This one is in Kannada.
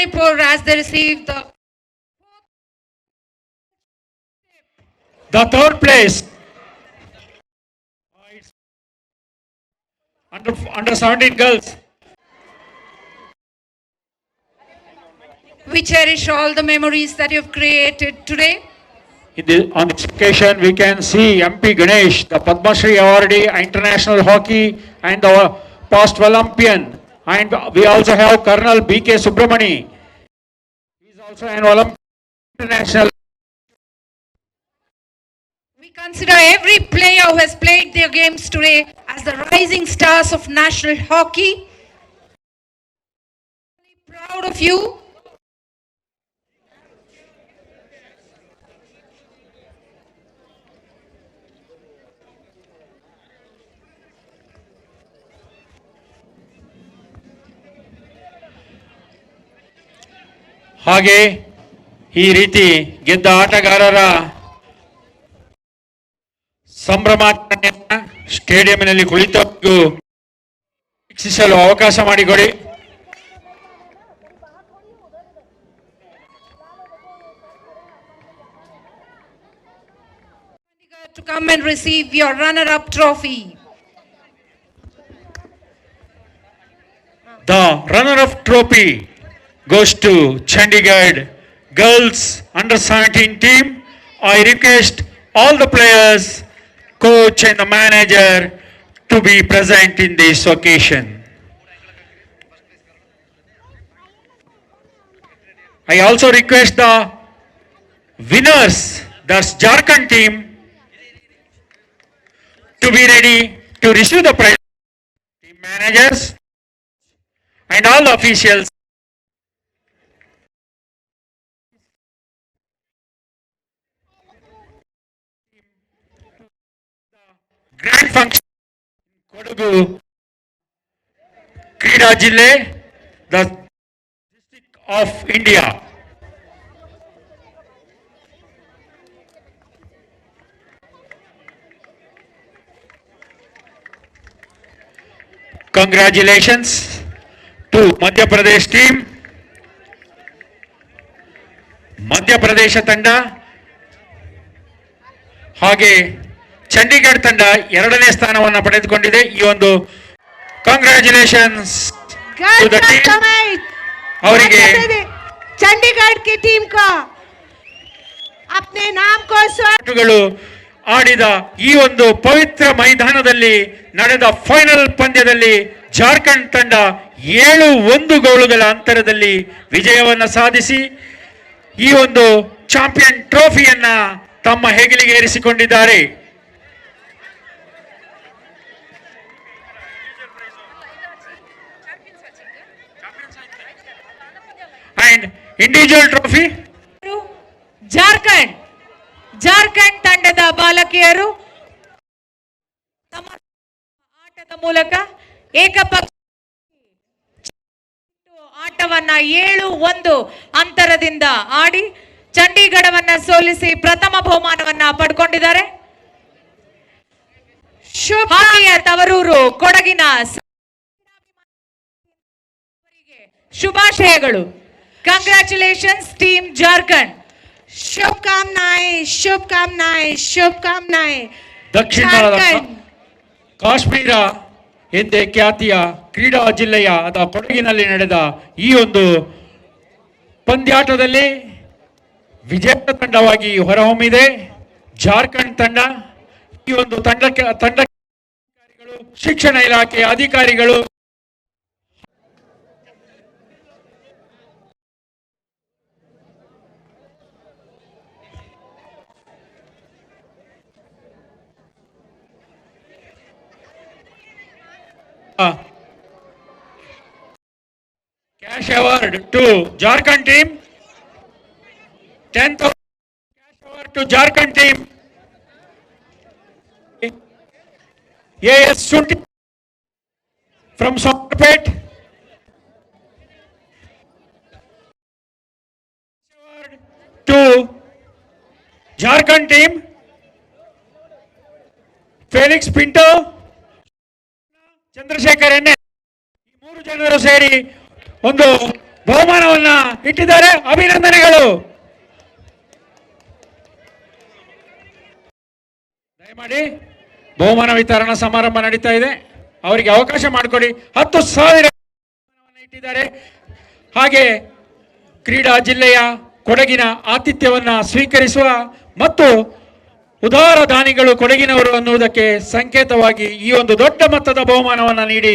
Manipur as they receive the The third place. Under, under 17 girls. We cherish all the memories that you've created today. In the, on this occasion, we can see MP Ganesh, the Padma Shri awardee, international hockey and the past Olympian. And we also have Colonel BK Subramani. He is also an Olympic international. We consider every player who has played their games today as the rising stars of national hockey. Proud of you. ಹಾಗೆ ಈ ರೀತಿ ಗೆದ್ದ ಆಟಗಾರರ ಸಂಭ್ರಮಾಚರಣೆಯನ್ನ ಸ್ಟೇಡಿಯಂನಲ್ಲಿ ಕುಳಿತು ವೀಕ್ಷಿಸಲು ಅವಕಾಶ ಮಾಡಿಕೊಡಿ To come and receive your runner-up trophy. The runner-up trophy goes to Chandigarh Girls Under 17 team. I request all the players, coach and the manager to be present in this occasion. I also request the winners, the Jharkhand team, to be ready to receive the prize. Team managers, and all the officials. Grand function Kodagu Kodagu, ಜಿಲ್ಲೆ the district of India. Congratulations to Madhya Pradesh team. Madhya Pradesh ತಂಡ ಹಾಗೆ ಚಂಡೀಗಢ ತಂಡ ಎರಡನೇ ಸ್ಥಾನವನ್ನು ಪಡೆದುಕೊಂಡಿದೆ. ಈ ಒಂದು ಕಾಂಗ್ರ್ಯಾಚುಲೇಷನ್ಸ್ ಅವರಿಗೆ ಚಂಡೀಗಢ ಟೀಮ್ ಆಡಿದ ಈ ಒಂದು ಪವಿತ್ರ ಮೈದಾನದಲ್ಲಿ ನಡೆದ ಫೈನಲ್ ಪಂದ್ಯದಲ್ಲಿ ಜಾರ್ಖಂಡ್ ತಂಡ ಏಳು ಒಂದು ಗೋಳುಗಳ ಅಂತರದಲ್ಲಿ ವಿಜಯವನ್ನು ಸಾಧಿಸಿ ಈ ಒಂದು ಚಾಂಪಿಯನ್ ಟ್ರೋಫಿಯನ್ನ ತಮ್ಮ ಹೆಗಲಿಗೆ ಏರಿಸಿಕೊಂಡಿದ್ದಾರೆ ಇಂಡಿವಿಜುವಲ್ ಟ್ರೋಫಿ ಜಾರ್ಖಂಡ್ ಜಾರ್ಖಂಡ್ ತಂಡದ ಬಾಲಕಿಯರು ಆಟದ ಮೂಲಕ ಏಕಪಕ್ಷ ಆಟವನ್ನ ಏಳು ಒಂದು ಅಂತರದಿಂದ ಆಡಿ ಚಂಡೀಗಢವನ್ನ ಸೋಲಿಸಿ ಪ್ರಥಮ ಬಹುಮಾನವನ್ನ ಪಡ್ಕೊಂಡಿದ್ದಾರೆ. ತವರೂರು ಕೊಡಗಿನ ಶುಭಾಶಯಗಳು. Congratulations, Team Jharkhand. Shubhkamnaye, Shubhkamnaye, Shubhkamnaye. ದಕ್ಷಿಣ ಭಾರತ ಕಾಶ್ಮೀರ ಎಂದೇ ಖ್ಯಾತಿಯ ಕ್ರೀಡಾ ಜಿಲ್ಲೆಯ ಅಥವಾ ಕೊಡಗಿನಲ್ಲಿ ನಡೆದ ಈ ಒಂದು ಪಂದ್ಯಾಟದಲ್ಲಿ ವಿಜೇತ ತಂಡವಾಗಿ ಹೊರಹೊಮ್ಮಿದೆ ಜಾರ್ಖಂಡ್ ತಂಡ ಈ ಒಂದು ತಂಡಕ್ಕೆ ತಂಡ ಶಿಕ್ಷಣ ಇಲಾಖೆಯ ಅಧಿಕಾರಿಗಳು cash award to Jharkhand team. 10,000 cash award to Jharkhand team. AS Sunti from Somerpet. Award To Jharkhand team. Felix Pinto. Chandrashekhar ಎನ್ನೆ ಈ ಮೂರು ಜನರು ಸೇರಿ ಒಂದು ಬಹುಮಾನವನ್ನ ಇಟ್ಟಿದ್ದಾರೆ. ಅಭಿನಂದನೆಗಳು. ದಯಮಾಡಿ ಬಹುಮಾನ ವಿತರಣಾ ಸಮಾರಂಭ ನಡೀತಾ ಇದೆ. ಅವರಿಗೆ ಅವಕಾಶ ಮಾಡಿಕೊಡಿ. ಹತ್ತು ಸಾವಿರ ಇಟ್ಟಿದ್ದಾರೆ. ಹಾಗೆ ಕ್ರೀಡಾ ಜಿಲ್ಲೆಯ ಕೊಡಗಿನ ಆತಿಥ್ಯವನ್ನ ಸ್ವೀಕರಿಸುವ ಮತ್ತು ಉದಾರ ದಾನಿಗಳು ಕೊಡಗಿನವರು ಅನ್ನುವುದಕ್ಕೆ ಸಂಕೇತವಾಗಿ ಈ ಒಂದು ದೊಡ್ಡ ಮೊತ್ತದ ಬಹುಮಾನವನ್ನು ನೀಡಿ